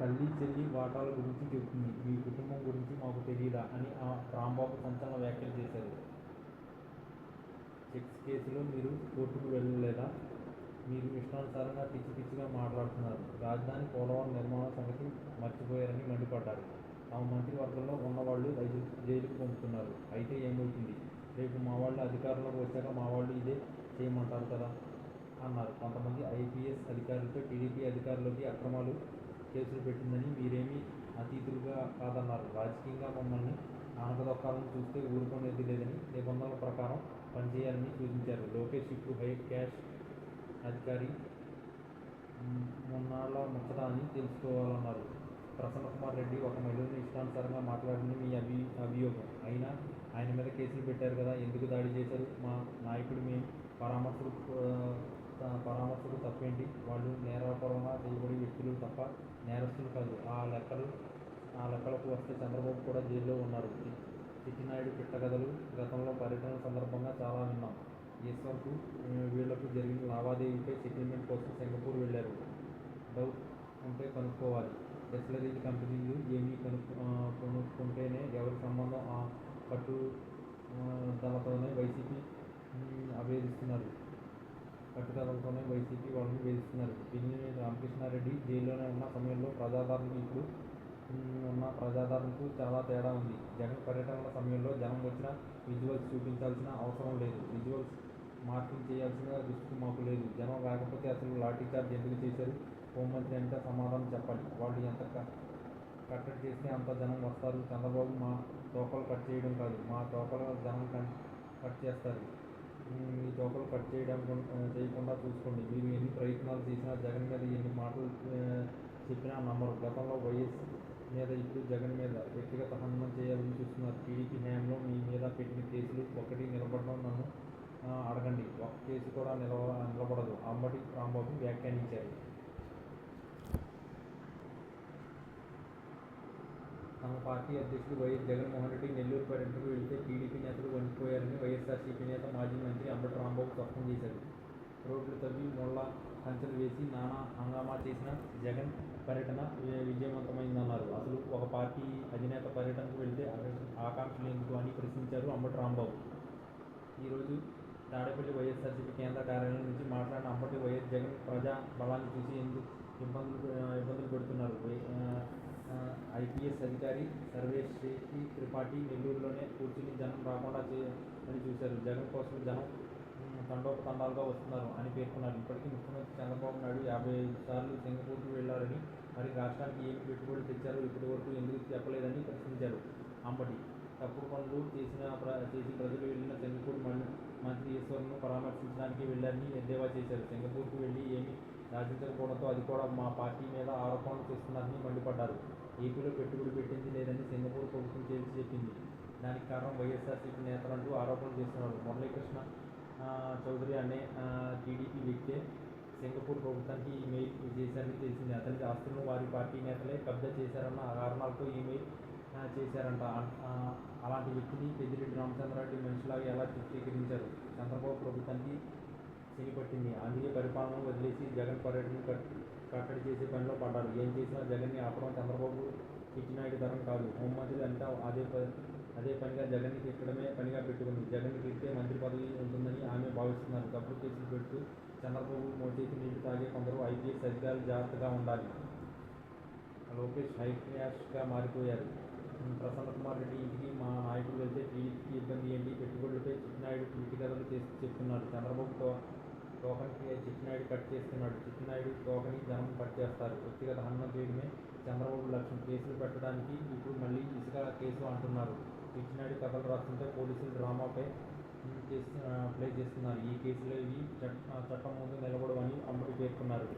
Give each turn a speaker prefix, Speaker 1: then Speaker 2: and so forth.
Speaker 1: తల్లి చెల్లి వాటాల గురించి చెబుతుంది. మీ కుటుంబం గురించి మాకు తెలియదా అని ఆ రాంబాబు సంచలన వ్యాఖ్యలు చేశారు. సెక్స్ కేసులో మీరు కోర్టుకు వెళ్ళలేదా? మీరు ఇష్టానుసారంగా పిచ్చి పిచ్చిగా మాట్లాడుతున్నారు. రాజధాని పోలవరం నిర్మాణ సంగతి మర్చిపోయారని మండిపడ్డారు. ఆ మంత్రివర్గంలో ఉన్నవాళ్ళు జైలుకు పంపుతున్నారు. అయితే ఏమవుతుంది? రేపు మా వాళ్ళు అధికారంలోకి వచ్చాక మా వాళ్ళు ఇదే చేయమంటారు కదా? అన్నారు. కొంతమంది ఐపీఎస్ అధికారులతో టీడీపీ అధికారులకి అక్రమాలు కేసులు పెట్టిందని మీరేమీ అతీతులుగా కాదన్నారు. రాజకీయంగా మమ్మల్ని ఆనకదొక్కాలని చూస్తే ఊరుకునేది లేదని నిబంధనల ప్రకారం పనిచేయాలని సూచించారు. లోకేష్ ఇప్పుడు హై క్యాష్ అధికారి మున్నాళ్ళ మొన్నాళ్ళ ముచ్చట అని తెలుసుకోవాలన్నారు. ప్రసన్న కుమార్ రెడ్డి ఒక మహిళని ఇష్టానుసారంగా మాట్లాడింది మీ అభి అభియోగం. అయినా ఆయన మీద కేసులు పెట్టారు కదా ఎందుకు దాడి చేశారు? మా నాయకుడు మేము పరామర్శలు ఆ, పరామర్శలు తప్పేంటి? వాళ్ళు నేరపరంగా చేయబడి వ్యక్తులు తప్ప నేరస్తులు కాదు. ఆ లెక్కలు ఆ లెక్కలకు వస్తే చంద్రబాబు కూడా జైల్లో ఉన్నారు. చిట్టినాయుడు పిట్టగదలు గతంలో పర్యటన సందర్భంగా చాలా విన్నాం. ఈశ్వర్కు వీళ్ళకు జరిగిన లావాదేవీపై సెటిల్మెంట్ కోసం సింగపూర్ వెళ్ళారు. డౌట్ ఉంటే కనుక్కోవాలి. డెస్లరీజ్ కంపెనీలు ఏమీ కనుక్కు కొనుక్కుంటేనే ఎవరి సంబంధం ఆ పట్టు దళతోనే వైసీపీ పట్టుదలతోనే వైసీపీ వాళ్ళని వేధిస్తున్నారు. పిల్లి రామకృష్ణారెడ్డి జైల్లోనే ఉన్న సమయంలో ప్రజాదరణకు ఇప్పుడు ఉన్న ప్రజాదరణకు చాలా తేడా ఉంది. జగన్ పర్యటనల సమయంలో జనం వచ్చిన విజువల్స్ చూపించాల్సిన అవసరం లేదు. విజువల్స్ మార్కింగ్ చేయాల్సిన దుస్థితి మాకు లేదు. జనం రాకపోతే అసలు లాఠీ చార్జ్ ఎందుకు చేశారు? హోంమంత్రి అంటే సమాధానం చెప్పాలి. వాళ్ళు ఎంత కట్టడి చేస్తే అంత జనం వస్తారు. చంద్రబాబు మా తోకలు కట్ చేయడం కాదు. మా తోకలు జనం కట్ కట్ చేస్తారు. మీ తోకలు కట్ చేయడం చేయకుండా చూసుకోండి. మీరు ఎన్ని ప్రయత్నాలు చేసినా జగన్ మీద ఎన్ని మాటలు చెప్పినా నమ్మరు. గతంలో వైఎస్ మీద ఇప్పుడు జగన్ మీద వ్యక్తిగత హనుమం చేయాలని చూస్తున్నారు. టీడీపీ హయాంలో మీ మీద పెట్టిన కేసులు ఒకటి నిలబడడం నన్ను అడగండి. ఒక కేసు కూడా నిలవ నిలబడదు. అంబటి రాంబాబు వ్యాఖ్యానించారు. పార్టీ అధ్యక్షుడు వైఎస్ జగన్మోహన్ రెడ్డి నెల్లూరు పర్యటనకు వెళితే టీడీపీ నేతలు వణికిపోయారని వైఎస్ఆర్సీపీ నేత మాజీ మంత్రి అంబటి రాంబాబు స్పష్టం చేశారు. రోడ్లు తవ్వి ముళ్ళ కంచెలు వేసి నానా హంగామా చేసిన జగన్ పర్యటన విజయవంతమైందన్నారు. అసలు ఒక పార్టీ అధినేత పర్యటనకు వెళితే ఆకాంక్షలు ఎందుకు అని ప్రశ్నించారు అంబటి రాంబాబు. ఈరోజు తాడేపల్లి వైఎస్ఆర్సీపీ కేంద్ర కార్యాలయం నుంచి మాట్లాడిన అంబటి వైఎస్ జగన్ ప్రజా బలాన్ని చూసి ఎందుకు ఇబ్బందులు ఇబ్బందులు పెడుతున్నారు? ఐపీఎస్ అధికారి సర్వేష్ శ్రీ త్రిపాఠి నెల్లూరులోనే కూర్చుని జనం రాకుండా చేయని చూశారు. జగన్ కోసం జనం తండోపతండాలుగా వస్తున్నారు అని పేర్కొన్నారు. ఇప్పటికీ ముఖ్యమంత్రి చంద్రబాబు నాయుడు యాభై ఐదు సార్లు సింగపూర్కు వెళ్ళారని మరి రాష్ట్రానికి ఏమి పెట్టుబడి తెచ్చారో ఇప్పటి వరకు ఎందుకు చెప్పలేదని ప్రశ్నించారు. అంబటి తప్పుడు పనులు చేసిన ప్ర- చేసి ప్రజలు వెళ్ళిన సింగపూర్ మం- మంత్రి ఈశ్వర్ను పరామర్శించడానికి వెళ్ళారని ఎద్దేవా చేశారు. సింగపూర్కు వెళ్ళి ఏమి సాధించకపోవడంతో అది కూడా మా పార్టీ మీద ఆరోపణలు చేస్తున్నారని మండిపడ్డారు. ఏపీలో పెట్టుబడి పెట్టింది లేదని సింగపూర్ ప్రభుత్వం చేసి చెప్పింది. దానికి కారణం వైఎస్ఆర్సీపీ నేతలంటూ ఆరోపణలు చేస్తున్నారు. మురళీకృష్ణ చౌదరి అనే టీడీపీ వ్యక్తే సింగపూర్ ప్రభుత్వానికి ఈమెయిల్ చేశారని తెలిసింది. అతనికి ఆస్తులను వారి పార్టీ నేతలే కబ్జా చేశారన్న కారణాలతో ఈమెయిల్ ఆ, చేశారంట. అలాంటి వ్యక్తిని పెద్దిరెడ్డి రామచంద్రారెడ్డి మనిషిలాగా ఎలా చిత్రీకరించారు? చంద్రబాబు ప్రభుత్వానికి శని అందుకే పరిపాలన వదిలేసి జగన్ పర్యటన కట్టడి చేసే పనిలో పడ్డారు ఏం చేసినా జగన్ని ఆపడం చంద్రబాబు చిట్టినాయుడు తరం కాదు. హోంమంత్రి అంతా అదే ప అదే పనిగా జగన్ని తిట్టడమే పనిగా పెట్టుకుంది. జగన్ తిట్టే మంత్రి పదవి ఉంటుందని ఆమె భావిస్తున్నారు. డబ్బులు కేసులు పెడుతూ చంద్రబాబు మోడీకి నీళ్ళు తాగే కొందరు ఐపీఎస్ అధికారులు జాగ్రత్తగా ఉండాలి. లోకేష్ హై క్యాష్గా మారిపోయారు ప్రసన్న కుమార్ రెడ్డి ఇంటికి మా నాయకులు వెళ్తే టీడీపీకి ఇబ్బంది ఏంటి? పెట్టుబడులపై చిట్టినాయుడు ఇంటి కథలు చేసి చెప్తున్నారు చంద్రబాబుతో రోహన్కి చిట్టినాయుడు కట్ చేస్తున్నాడు. చిట్టినాయుడు తోకని ధనం కట్ చేస్తారు. వ్యక్తిగత హననం చేయడమే చంద్రబాబు లక్ష్యం. కేసులు పెట్టడానికి ఇప్పుడు మళ్ళీ ఇసుక కేసు అంటున్నారు. చిట్టినాయుడు కథలు రాస్తుంటే పోలీసులు డ్రామాపై చేస్తు ప్లే చేస్తున్నారు. ఈ కేసులో ఇవి చట్- చట్టం ముందు నిలబడవని అమ్మటి పేర్కొన్నారు.